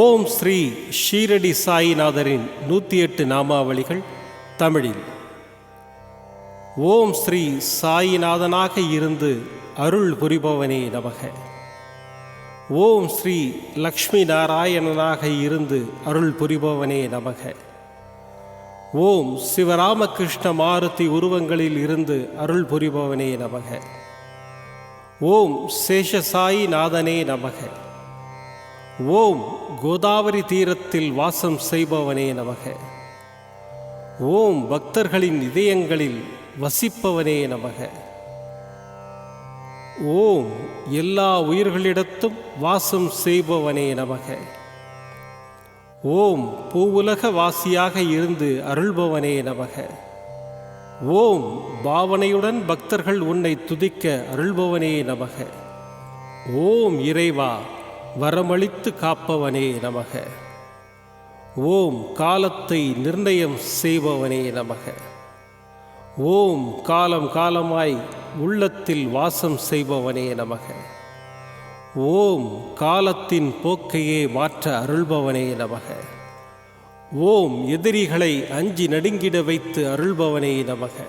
ஓம் ஸ்ரீ ஷீரடி சாயிநாதரின் நூற்றி எட்டு நாமாவளிகள் தமிழில். ஓம் ஸ்ரீ சாயிநாதனாக இருந்து அருள் புரிபவனே நமக. ஓம் ஸ்ரீ லக்ஷ்மி நாராயணனாக இருந்து அருள் புரிபவனே நமக. ஓம் சிவராமகிருஷ்ண மாருதி உருவங்களில் இருந்து அருள் புரிபவனே நமக. ஓம் சேஷசாயி நாதனே நமக. ஓம் கோதாவரி தீரத்தில் வாசம் செய்பவனே நமக. ஓம் பக்தர்களின் இதயங்களில் வசிப்பவனே நமக. ஓம் எல்லா உயிர்களிடத்தும் வாசம் செய்பவனே நமக. ஓம் பூவுலக வாசியாக இருந்து அருள்பவனே நமக. ஓம் பாவனையுடன் பக்தர்கள் உன்னை துதிக்க அருள்பவனே நமக. ஓம் இறைவா வரமளித்து காப்பவனே நமக. ஓம் காலத்தை நிர்ணயம் செய்பவனே நமக. ஓம் காலம் காலமாய் உள்ளத்தில் வாசம் செய்பவனே நமக. ஓம் காலத்தின் போக்கையே மாற்ற அருள்பவனே நமக. ஓம் எதிரிகளை அஞ்சி நடுங்கிட வைத்து அருள்பவனே நமக.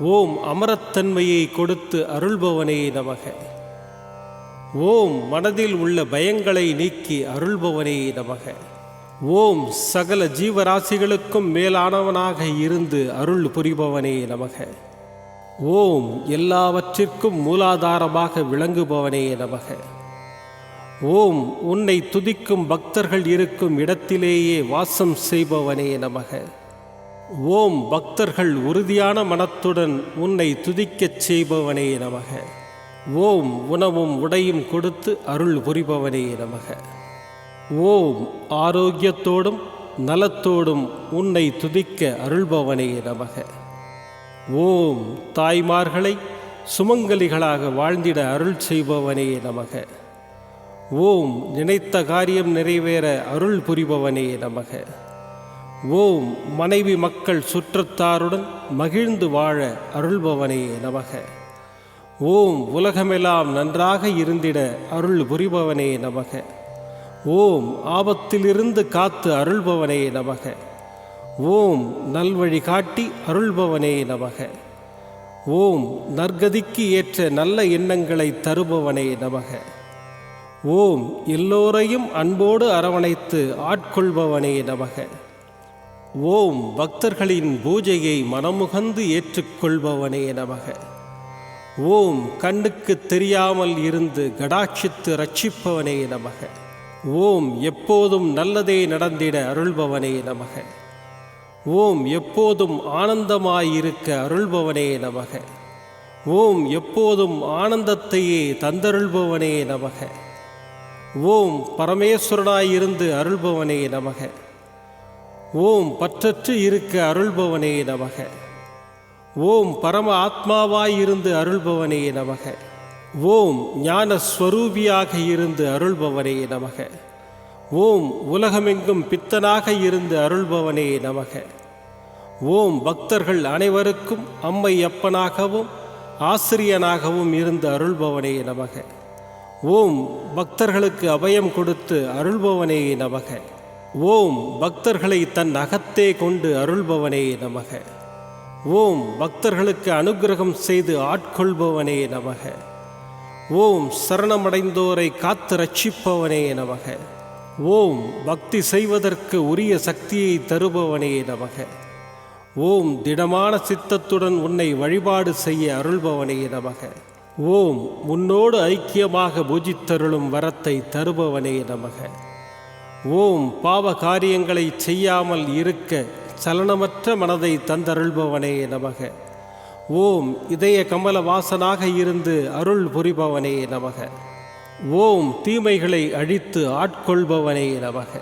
ஓம் அமரத்தன்மையை கொடுத்து அருள்பவனே நமக. ஓம் மனதில் உள்ள பயங்களை நீக்கி அருள்பவனே நமக. ஓம் சகல ஜீவராசிகளுக்கும் மேலானவனாக இருந்து அருள் புரிபவனே நமக. ஓம் எல்லாவற்றிற்கும் மூலாதாரமாக விளங்குபவனே நமக. ஓம் உன்னை துதிக்கும் பக்தர்கள் இருக்கும் இடத்திலேயே வாசம் செய்பவனே நமக. ஓம் பக்தர்கள் உறுதியான மனத்துடன் உன்னை துதிக்கச் செய்பவனே நமக. ஓம் உணவும் உடையும் கொடுத்து அருள் புரிபவனே நமக. ஓம் ஆரோக்கியத்தோடும் நலத்தோடும் உன்னை துதிக்க அருள்பவனே நமக. ஓம் தாய்மார்களை சுமங்கலிகளாக வாழ்ந்திட அருள் செய்பவனே நமக. ஓம் நினைத்த காரியம் நிறைவேற அருள் புரிபவனே நமக. ஓம் மனைவி மக்கள் சுற்றத்தாருடன் மகிழ்ந்து வாழ அருள்பவனே நமக. ஓம் உலகமெல்லாம் நன்றாக இருந்திட அருள் புரிபவனே நமக. ஓம் ஆபத்திலிருந்து காத்து அருள்பவனே நமக. ஓம் நல்வழி காட்டி அருள்பவனே நமக. ஓம் நற்கதிக்கு ஏற்ற நல்ல எண்ணங்களை தருபவனே நமக. ஓம் எல்லோரையும் அன்போடு அரவணைத்து ஆட்கொள்பவனே நமக. ஓம் பக்தர்களின் பூஜையை மனமுகந்து ஏற்றுக்கொள்பவனே நமக. ஓம் கண்ணுக்கு தெரியாமல் இருந்து கடாட்சித்து ரட்சிப்பவனே நமக. ஓம் எப்போதும் நல்லதே நடந்திட அருள்பவனே நமக. ஓம் எப்போதும் ஆனந்தமாயிருக்க அருள்பவனே நமக. ஓம் எப்போதும் ஆனந்தத்தையே தந்தருள்பவனே நமக. ஓம் பரமேஸ்வரனாயிருந்து அருள்பவனே நமக. ஓம் பற்றற்று இருக்க அருள்பவனே நமக. ஓம் பரம ஆத்மாவாயிருந்து அருள்பவனே நமக. ஓம் ஞான ஸ்வரூபியாக இருந்து அருள்பவனே நமக. ஓம் உலகமெங்கும் பித்தனாக இருந்து அருள்பவனே நமக. ஓம் பக்தர்கள் அனைவருக்கும் அம்மை அப்பனாகவும் ஆசிரியனாகவும் இருந்து அருள்பவனே நமக. ஓம் பக்தர்களுக்கு அபயம் கொடுத்து அருள்பவனே நமக. ஓம் பக்தர்களை தன் அகத்தே கொண்டு அருள்பவனே நமக. ஓம் பக்தர்களுக்கு அனுக்கிரகம் செய்து ஆட்கொள்பவனே நமக. ஓம் சரணமடைந்தோரை காத்து ரட்சிப்பவனே நமக. ஓம் பக்தி செய்வதற்கு உரிய சக்தியை தருபவனே நமக. ஓம் திடமான சித்தத்துடன் உன்னை வழிபாடு செய்ய அருள்பவனே நமக. ஓம் உன்னோடு ஐக்கியமாக பூஜித்தருளும் வரத்தை தருபவனே நமக. ஓம் பாவ காரியங்களை செய்யாமல் இருக்க சலனமற்ற மனதை தந்தருள்பவனே நமக. ஓம் இதய கமல வாசனாக இருந்து அருள் புரிபவனே நமக. ஓம் தீமைகளை அழித்து ஆட்கொள்பவனே நமக.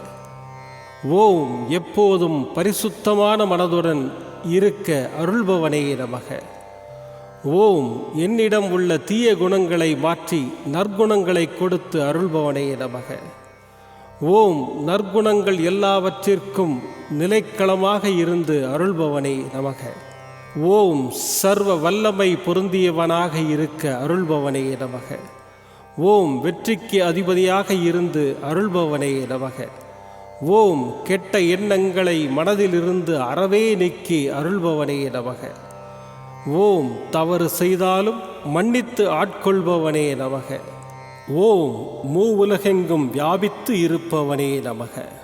ஓம் எப்போதும் பரிசுத்தமான மனதுடன் இருக்க அருள்பவனே நமக. ஓம் என்னிடம் உள்ள தீய குணங்களை மாற்றி நற்குணங்களை கொடுத்து அருள்பவனே நமக. ஓம் நற்குணங்கள் எல்லாவற்றிற்கும் நிலைக்களமாக இருந்து அருள்பவனே நமக. ஓம் சர்வ வல்லமை பொருந்தியவனாக இருக்க அருள்பவனே நமக. ஓம் வெற்றிக்கு அதிபதியாக இருந்து அருள்பவனே நமக. ஓம் கெட்ட எண்ணங்களை மனதிலிருந்து அறவே நீக்கி அருள்பவனே நமக. ஓம் தவறு செய்தாலும் மன்னித்து ஆட்கொள்பவனே நமக. ஓம் மூ உலகெங்கும் வியாபித்து இருப்பவனே நமக.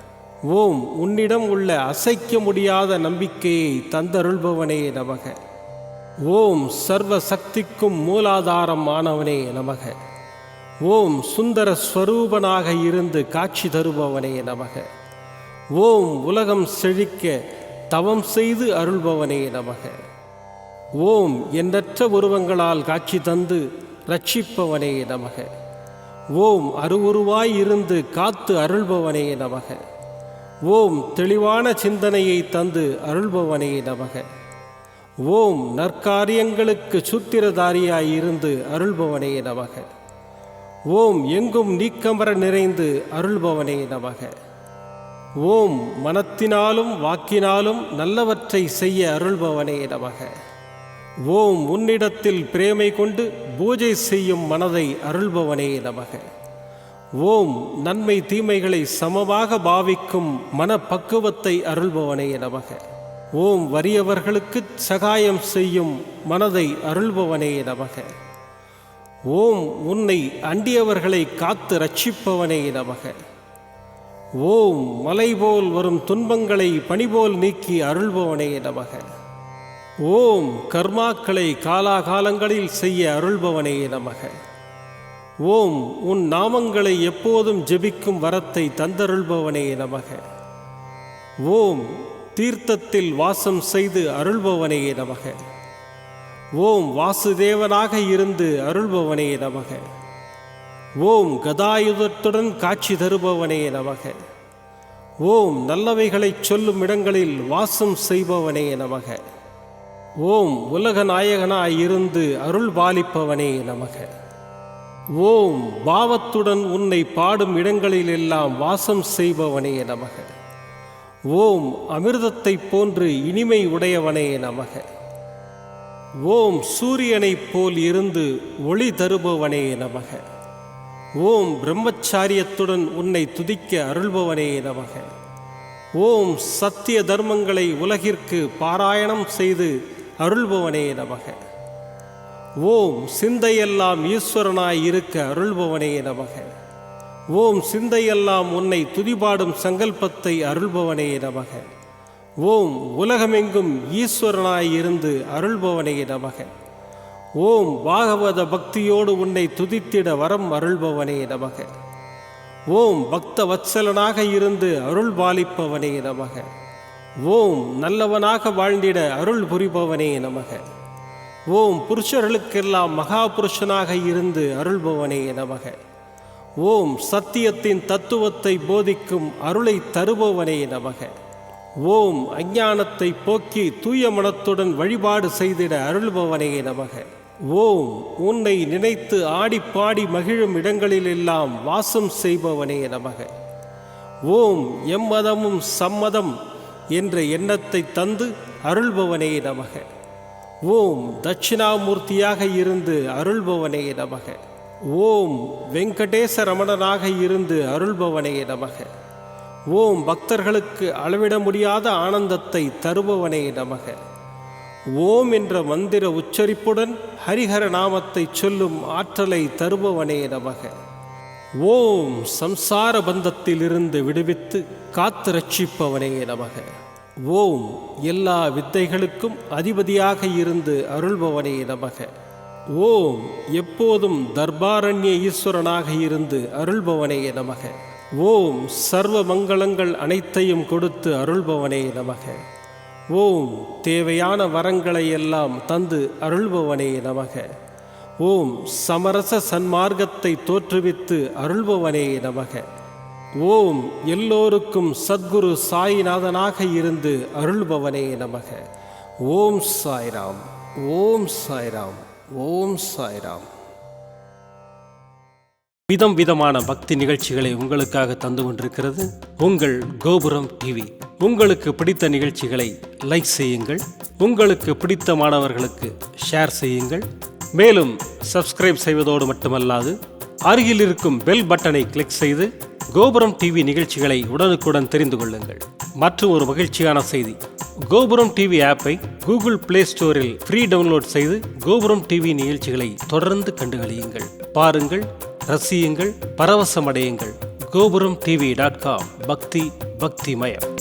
ஓம் உன்னிடம் உள்ள அசைக்க முடியாத நம்பிக்கையை தந்தருள்பவனே நமக. ஓம் சர்வ சக்திக்கும் மூலாதாரம் ஆனவனே நமக. ஓம் சுந்தர ஸ்வரூபனாக இருந்து காட்சி தருபவனே நமக. ஓம் உலகம் செழிக்க தவம் செய்து அருள்பவனே நமக. ஓம் எண்ணற்ற உருவங்களால் காட்சி தந்து ரட்சிப்பவனே நமக. ஓம் அருவுருவாய் இருந்து காத்து அருள்பவனே நமக. ஓம் தெளிவான சிந்தனையை தந்து அருள்பவனே நமக. ஓம் நற்காரியங்களுக்கு சூத்திரதாரியாயிருந்து அருள்பவனே நமக. ஓம் எங்கும் நீக்கமர நிறைந்து அருள்பவனே நமக. ஓம் மனத்தினாலும் வாக்கினாலும் நல்லவற்றை செய்ய அருள்பவனே நமக. ஓம் உன்னிடத்தில் பிரேமை கொண்டு பூஜை செய்யும் மனதை அருள்பவனே நமக. ஓம் நன்மை தீமைகளை சமமாக பாவிக்கும் மனப்பக்குவத்தை அருள்பவனே நமக. ஓம் வறியவர்களுக்கு சகாயம் செய்யும் மனதை அருள்பவனே நமக. ஓம் உன்னை அண்டியவர்களை காத்து ரட்சிப்பவனே நமக. ஓம் மலை போல் வரும் துன்பங்களை பணிபோல் நீக்கி அருள்பவனே நமக. ஓம் கர்மாக்களை காலாகாலங்களில் செய்ய அருள்பவனே நமக. ஓம் உன் நாமங்களை எப்போதும் ஜெபிக்கும் வரத்தை தந்தருள்பவனே நமக. ஓம் தீர்த்தத்தில் வாசம் செய்து அருள்பவனே நமக. ஓம் வாசுதேவனாக இருந்து அருள்பவனே நமக. ஓம் கதாயுதத்துடன் காட்சி தருபவனே நமக. ஓம் நல்லவைகளைச் சொல்லும் இடங்களில் வாசம் செய்பவனே நமக. ஓம் உலக நாயகனாய் இருந்து அருள் பாலிப்பவனே நமக. ஓம் பாவத்துடன் உன்னை பாடும் இடங்களிலெல்லாம் வாசம் செய்பவனே நமக. ஓம் அமிர்தத்தைப் போன்று இனிமை உடையவனே நமக. ஓம் சூரியனைப் போல் இருந்து ஒளி தருபவனே நமக. ஓம் பிரம்மச்சாரியத்துடன் உன்னை துதிக்க அருள்பவனே நமக. ஓம் சத்திய தர்மங்களை உலகிற்கு பாராயணம் செய்து அருள்பவனே நமக. ஓம் சிந்தையெல்லாம் ஈஸ்வரனாய் இருக்க அருள்பவனே நமக. ஓம் சிந்தையெல்லாம் உன்னை துதிபாடும் சங்கல்பத்தை அருள்பவனே நமக. ஓம் உலகமெங்கும் ஈஸ்வரனாய் இருந்து அருள்பவனே நமக. ஓம் பாகவத பக்தியோடு உன்னை துதித்திட வரம் அருள்பவனே நமக. ஓம் பக்த வத்சலனாக இருந்து அருள் பாலிப்பவனே நமக. ஓம் நல்லவனாக வாழ்ந்திட அருள் புரிபவனே நமக. ஓம் புருஷர்களுக்கெல்லாம் மகா புருஷனாக இருந்து அருள்பவனே நமக. ஓம் சத்தியத்தின் தத்துவத்தை போதிக்கும் அருளை தருபவனே நமக. ஓம் அஞ்ஞானத்தை போக்கி தூய மனத்துடன் வழிபாடு செய்திட அருள்பவனே நமக. ஓம் உன்னை நினைத்து ஆடிப்பாடி மகிழும் இடங்களிலெல்லாம் வாசம் செய்பவனே நமக. ஓம் எம்மதமும் சம்மதம் என்ற எண்ணத்தை தந்து அருள்பவனே நமக. ஓம் தட்சிணாமூர்த்தியாக இருந்து அருள்பவனே நமக. ஓம் வெங்கடேச ரமணனாக இருந்து அருள்பவனே நமக. ஓம் பக்தர்களுக்கு அளவிட முடியாத ஆனந்தத்தை தருபவனே நமக. ஓம் என்ற மந்திர உச்சரிப்புடன் ஹரிஹர நாமத்தை சொல்லும் ஆற்றலை தருபவனே நமக. ஓம் சம்சார பந்தத்திலிருந்து விடுவித்து காத்து ரட்சிப்பவனே நமக. ஓம் எல்லா வித்தைகளுக்கும் அதிபதியாக இருந்து அருள்பவனே நமக. ஓம் எப்போதும் தர்பாரண்ய ஈஸ்வரனாக இருந்து அருள்பவனே நமக. ஓம் சர்வ மங்களங்கள் அனைத்தையும் கொடுத்து அருள்பவனே நமக. ஓம் தேவையான வரங்களை எல்லாம் தந்து அருள்பவனே நமக. ஓம் சமரச சன்மார்க்கத்தை தோற்றுவித்து அருள்பவனே நமக. ஓம் எல்லோருக்கும் சத்குரு சாய்நாதனாக இருந்து அருள்பவனே நமக. ஓம் சாய்ராம் ஓம் சாய்ராம் ஓம் சாய்ராம். விதம் விதமான பக்தி நிகழ்ச்சிகளை உங்களுக்காக தந்து கொண்டிருக்கிறது உங்கள் கோபுரம் டிவி. உங்களுக்கு பிடித்த நிகழ்ச்சிகளை லைக் செய்யுங்கள். உங்களுக்கு பிடித்த மாணவர்களுக்கு ஷேர் செய்யுங்கள். மேலும் சப்ஸ்கிரைப் செய்வதோடு மட்டுமல்லாது அருகில் இருக்கும் பெல் பட்டனை கிளிக் செய்து கோபுரம் டிவி நிகழ்ச்சிகளை உடனுக்குடன் தெரிந்து கொள்ளுங்கள். மற்றும் ஒரு மகிழ்ச்சியான செய்தி. கோபுரம் டிவி ஆப்பை கூகுள் பிளே ஸ்டோரில் ஃப்ரீ டவுன்லோட் செய்து கோபுரம் டிவி நிகழ்ச்சிகளை தொடர்ந்து கண்டுகளியுங்கள். பாருங்கள் ரசியுங்கள் பரவசமடையுங்கள். கோபுரம் டிவி டாட் காம். பக்தி பக்திமயம்